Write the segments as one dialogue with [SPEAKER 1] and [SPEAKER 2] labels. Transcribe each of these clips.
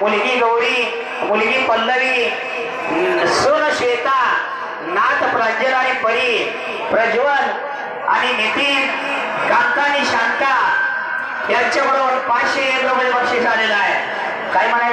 [SPEAKER 1] मुलगी गौरी मुलगी पल्लवी न- श्वेता नाथ प्रांजल आणि परी प्रज्वल आणि नितीन कांता आणि शांता यांच्याबरोबर पाचशे एक रुपये बक्षीस आलेलं आहे. काय म्हणायचं?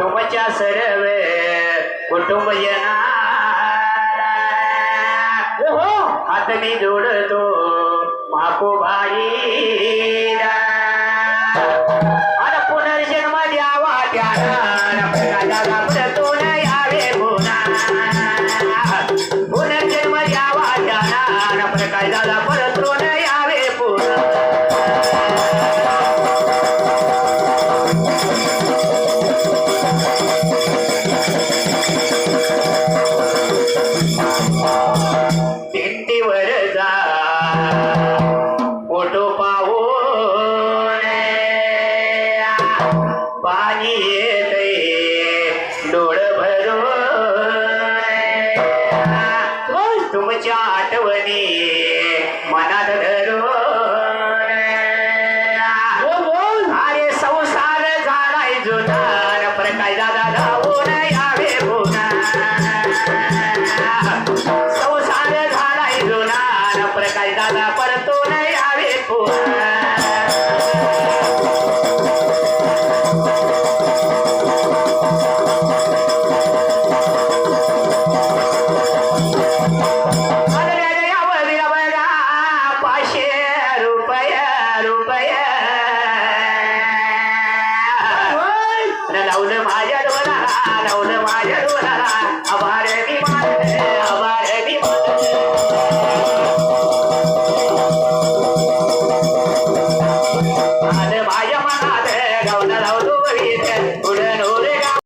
[SPEAKER 1] तुमच्या सर्व कुटुंबजनाला हात मी जोडतो माको डोळ भरून तुमच्या आठवणी मनात धरून அபார